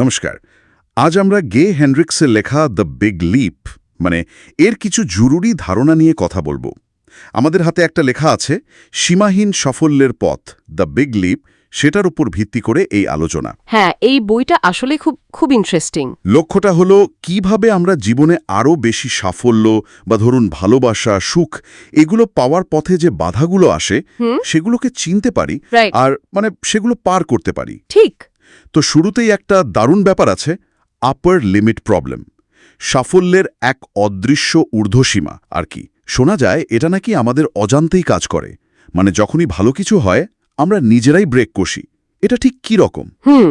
নমস্কার। আজ আমরা গে হেনরিক্সের লেখা দ্য বিগ লিপ মানে এর কিছু জরুরি ধারণা নিয়ে কথা বলব। আমাদের হাতে একটা লেখা আছে সীমাহীন সাফল্যের পথ দ্য বিগ লিপ সেটার উপর ভিত্তি করে এই আলোচনা। হ্যাঁ এই বইটা আসলে খুব খুব ইন্টারেস্টিং লক্ষ্যটা হলো কীভাবে আমরা জীবনে আরও বেশি সাফল্য বা ধরুন ভালোবাসা সুখ এগুলো পাওয়ার পথে যে বাধাগুলো আসে সেগুলোকে চিনতে পারি আর মানে সেগুলো পার করতে পারি। ঠিক। তো শুরুতেই একটা দারুণ ব্যাপার আছে আপার লিমিট প্রবলেম সাফল্যের এক অদৃশ্য ঊর্ধ্বসীমা, আর কি। শোনা যায়, এটা নাকি আমাদের অজান্তেই কাজ করে মানে যখনই ভালো কিছু হয়, আমরা নিজেরাই ব্রেক কষি। এটা ঠিক কি রকম? হুম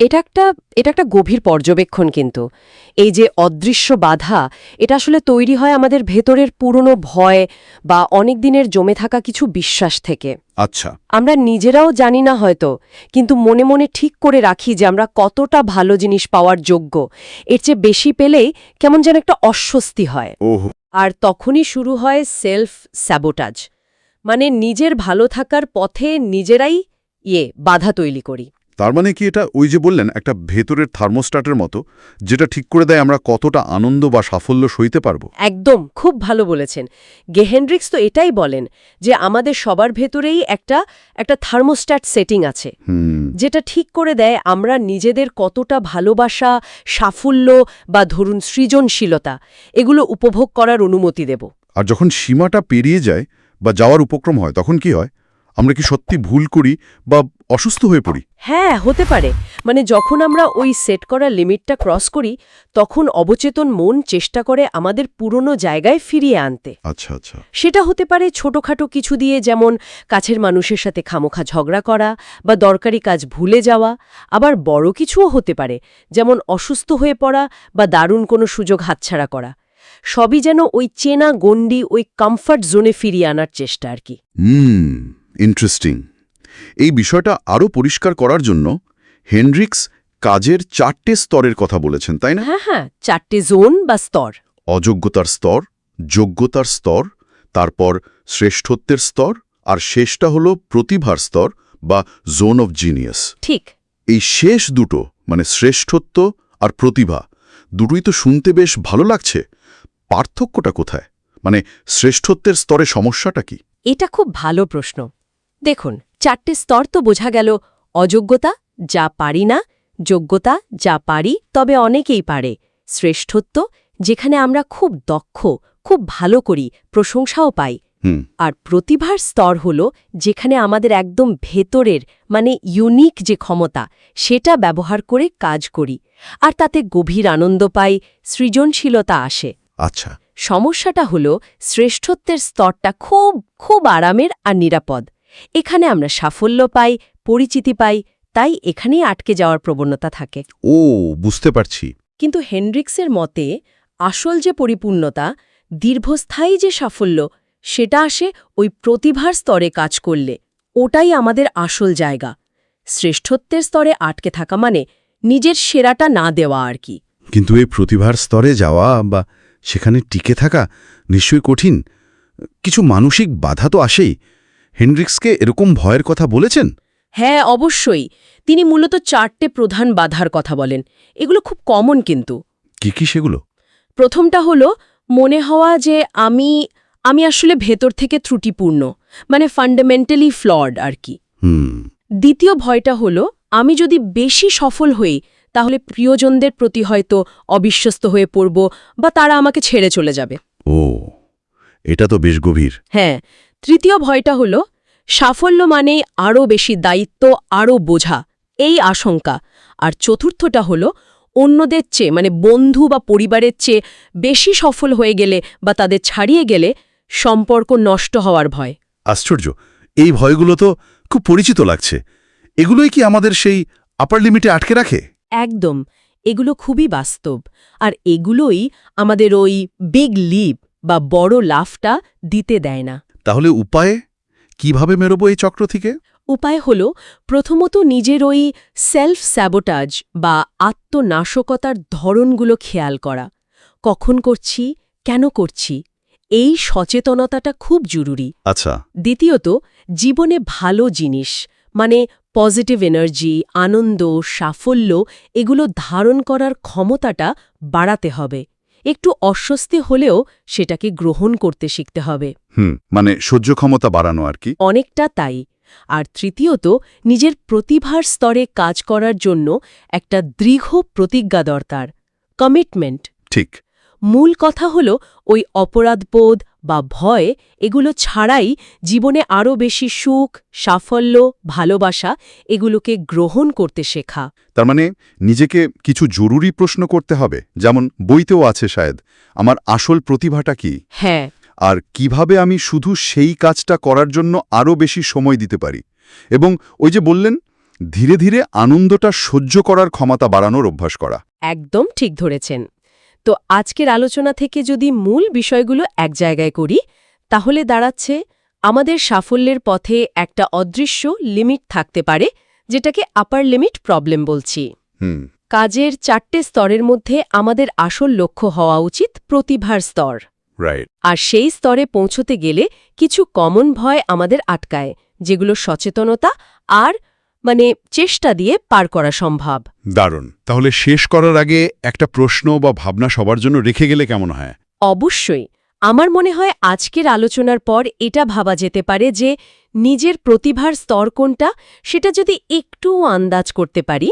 এটা একটা এটা একটা গভীর পর্যবেক্ষণ কিন্তু। এই যে অদৃশ্য বাধা এটা আসলে তৈরি হয় আমাদের ভেতরের পুরনো ভয় বা অনেক দিনের জমে থাকা কিছু বিশ্বাস থেকে। আচ্ছা। আমরা নিজেরাও জানি না হয়তো কিন্তু মনে মনে ঠিক করে রাখি যে আমরা কতটা ভালো জিনিস পাওয়ার যোগ্য। এর চেয়ে বেশি পেলেই কেমন যেন একটা অস্বস্তি হয়। আর তখনই শুরু হয় সেলফ স্যাবোটাজ। মানে নিজের ভালো থাকার পথে নিজেরাই ইয়ে বাধা তৈরি করি। তার মানে কি এটা? ওই যে বললেন একটা ভেতরের থার্মোস্টাটের মতো যেটা ঠিক করে দেয় আমরা কতটা আনন্দ বা সাফল্য সইতে পারব। একদম খুব ভালো বলেছেন। গেহেন্ড্রিক্স তো এটাই বলেন যে আমাদের সবার ভেতরেই একটা একটা থার্মোস্ট্যাট সেটিং আছে। যেটা ঠিক করে দেয় আমরা নিজেদের কতটা ভালোবাসা সাফল্য বা ধরুন সৃজনশীলতা এগুলো উপভোগ করার অনুমতি দেব। আর যখন সীমাটা পেরিয়ে যায় বা যাওয়ার উপক্রম হয় তখন কি হয়? আমরা কি সত্যি ভুল করি বা অসুস্থ হয়ে পড়ি? হ্যাঁ হতে পারে। মানে যখন আমরা ওই সেট করা লিমিটটা ক্রস করি তখন অবচেতন মন চেষ্টা করে আমাদের পুরনো জায়গায় ফিরিয়ে আনতে। আচ্ছা আচ্ছা। সেটা হতে পারে ছোটখাটো কিছু দিয়ে যেমন কাছের মানুষের সাথে খামোখা ঝগড়া করা বা দরকারি কাজ ভুলে যাওয়া আবার বড় কিছুও হতে পারে যেমন অসুস্থ হয়ে পড়া বা দারুণ কোনো সুযোগ হাতছাড়া করা। সবই যেন ওই চেনা গণ্ডি ওই কমফর্ট জোনে ফিরিয়ে আনার চেষ্টা আর কি। হুম। ইন্টারেস্টিং এই বিষয়টা আরও পরিষ্কার করার জন্য হেনরিক্স কাজের চারটে স্তরের কথা বলেছেন তাই না? হ্যাঁ হ্যাঁ চারটে জোন বা স্তর। অযোগ্যতার স্তর যোগ্যতার স্তর তারপর শ্রেষ্ঠত্বের স্তর আর শেষটা হলো প্রতিভার স্তর বা জোন অফ জিনিয়াস। ঠিক। এই শেষ দুটো মানে শ্রেষ্ঠত্ব আর প্রতিভা দুটোই তো শুনতে বেশ ভালো লাগছে। পার্থক্যটা কোথায়? মানে শ্রেষ্ঠত্বের স্তরে সমস্যাটা কি? এটা খুব ভালো প্রশ্ন। দেখুন চারটে স্তর তো বোঝা গেল অযোগ্যতা যা পারি না যোগ্যতা যা পারি তবে অনেকেই পারে শ্রেষ্ঠত্ব যেখানে আমরা খুব দক্ষ খুব ভালো করি প্রশংসাও পাই। আর প্রতিভার স্তর হল যেখানে আমাদের একদম ভেতরের মানে ইউনিক যে ক্ষমতা সেটা ব্যবহার করে কাজ করি আর তাতে গভীর আনন্দ পাই সৃজনশীলতা আসে। আচ্ছা। সমস্যাটা হল শ্রেষ্ঠত্বের স্তরটা খুব খুব আরামের আর নিরাপদ। এখানে আমরা সাফল্য পাই পরিচিতি পাই তাই এখানেই আটকে যাওয়ার প্রবণতা থাকে। ও বুঝতে পারছি। কিন্তু হেনরিক্সের মতে আসল যে পরিপূর্ণতা দীর্ঘস্থায়ী যে সাফল্য সেটা আসে ওই প্রতিভার স্তরে কাজ করলে। ওটাই আমাদের আসল জায়গা। শ্রেষ্ঠত্বের স্তরে আটকে থাকা মানে নিজের সেরাটা না দেওয়া আর কি। কিন্তু এই প্রতিভার স্তরে যাওয়া বা সেখানে টিকে থাকা নিশ্চয়ই কঠিন। কিছু মানসিক বাধা তো আসেই। হেনরিক্সকে এরকম ভয়ের কথা বলেছেন? হ্যাঁ অবশ্যই। তিনি মূলত চারটে প্রধান বাধার কথা বলেন। এগুলো খুব কমন কিন্তু। কি কি সেগুলো? প্রথমটা হলো মনে হওয়া যে আমি আমি আসলে ভেতর থেকে ত্রুটিপূর্ণ মানে ফান্ডামেন্টালি ফ্লড আর কি। হুম। দ্বিতীয় ভয়টা হলো আমি যদি বেশি সফল হই তাহলে প্রিয়জনদের প্রতি হয়তো অবিশ্বস্ত হয়ে পড়ব বা তারা আমাকে ছেড়ে চলে যাবে। ও এটা তো বেশ গভীর। হ্যাঁ তৃতীয় ভয়টা হল সাফল্য মানে আরও বেশি দায়িত্ব আরও বোঝা এই আশঙ্কা। আর চতুর্থটা হল অন্যদের চেয়ে মানে বন্ধু বা পরিবারের চেয়ে বেশি সফল হয়ে গেলে বা তাদের ছাড়িয়ে গেলে সম্পর্ক নষ্ট হওয়ার ভয়। আশ্চর্য! এই ভয়গুলো তো খুব পরিচিত লাগছে। এগুলোই কি আমাদের সেই আপার লিমিটে আটকে রাখে? একদম। এগুলো খুবই বাস্তব। আর এগুলোই আমাদের ওই বিগ লিপ বা বড় লাফটা দিতে দেয় না। তাহলে উপায়ে? কীভাবে মেরোবো এই চক্র থেকে? উপায় হল প্রথমত নিজের ওই সেলফ স্যাবোটাজ বা আত্মনাশকতার ধরনগুলো খেয়াল করা। কখন করছি কেন করছি এই সচেতনতাটা খুব জরুরি। আচ্ছা। দ্বিতীয়ত জীবনে ভালো জিনিস মানে পজিটিভ এনার্জি আনন্দ সাফল্য এগুলো ধারণ করার ক্ষমতাটা বাড়াতে হবে। একটু অস্বস্তি হলেও সেটাকে গ্রহণ করতে শিখতে হবে। হুম মানে সহ্য ক্ষমতা বাড়ানো আর কি? অনেকটা তাই। আর তৃতীয়ত নিজের প্রতিভার স্তরে কাজ করার জন্য একটা দৃঢ় প্রতিজ্ঞা দরকার কমিটমেন্ট ঠিক। মূল কথা হল ওই অপরাধবোধ বা ভয় এগুলো ছাড়াই জীবনে আরও বেশি সুখ সাফল্য ভালোবাসা এগুলোকে গ্রহণ করতে শেখা। তার মানে নিজেকে কিছু জরুরি প্রশ্ন করতে হবে যেমন বইতেও আছে শায়দ আমার আসল প্রতিভাটা কি? হ্যাঁ। আর কীভাবে আমি শুধু সেই কাজটা করার জন্য আরও বেশি সময় দিতে পারি? এবং ওই যে বললেন ধীরে ধীরে আনন্দটা সহ্য করার ক্ষমতা বাড়ানোর অভ্যাস করা। একদম ঠিক ধরেছেন। তো আজকের আলোচনা থেকে যদি মূল বিষয়গুলো এক জায়গায় করি তাহলে দাঁড়াচ্ছে আমাদের সাফল্যের পথে একটা অদৃশ্য লিমিট থাকতে পারে যেটাকে আপার লিমিট প্রবলেম বলছি। কাজের চারটে স্তরের মধ্যে আমাদের আসল লক্ষ্য হওয়া উচিত প্রতিভার স্তর। আর সেই স্তরে পৌঁছতে গেলে কিছু কমন ভয় আমাদের আটকায় যেগুলো সচেতনতা আর মানে চেষ্টা দিয়ে পার করা সম্ভব। দারুণ। তাহলে শেষ করার আগে একটা প্রশ্ন বা ভাবনা সবার জন্য রেখে গেলে কেমন হয়? অবশ্যই। আমার মনে হয় আজকের আলোচনার পর এটা ভাবা যেতে পারে যে নিজের প্রতিভার স্তর কোনটা সেটা যদি একটু আন্দাজ করতে পারি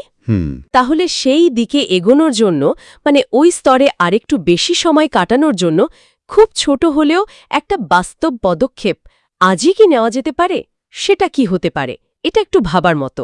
তাহলে সেই দিকে এগোনোর জন্য মানে ওই স্তরে আরেকটু বেশি সময় কাটানোর জন্য খুব ছোট হলেও একটা বাস্তব পদক্ষেপ আজই কি নেওয়া যেতে পারে সেটা কি হতে পারে? এটা একটু ভাবার মতো।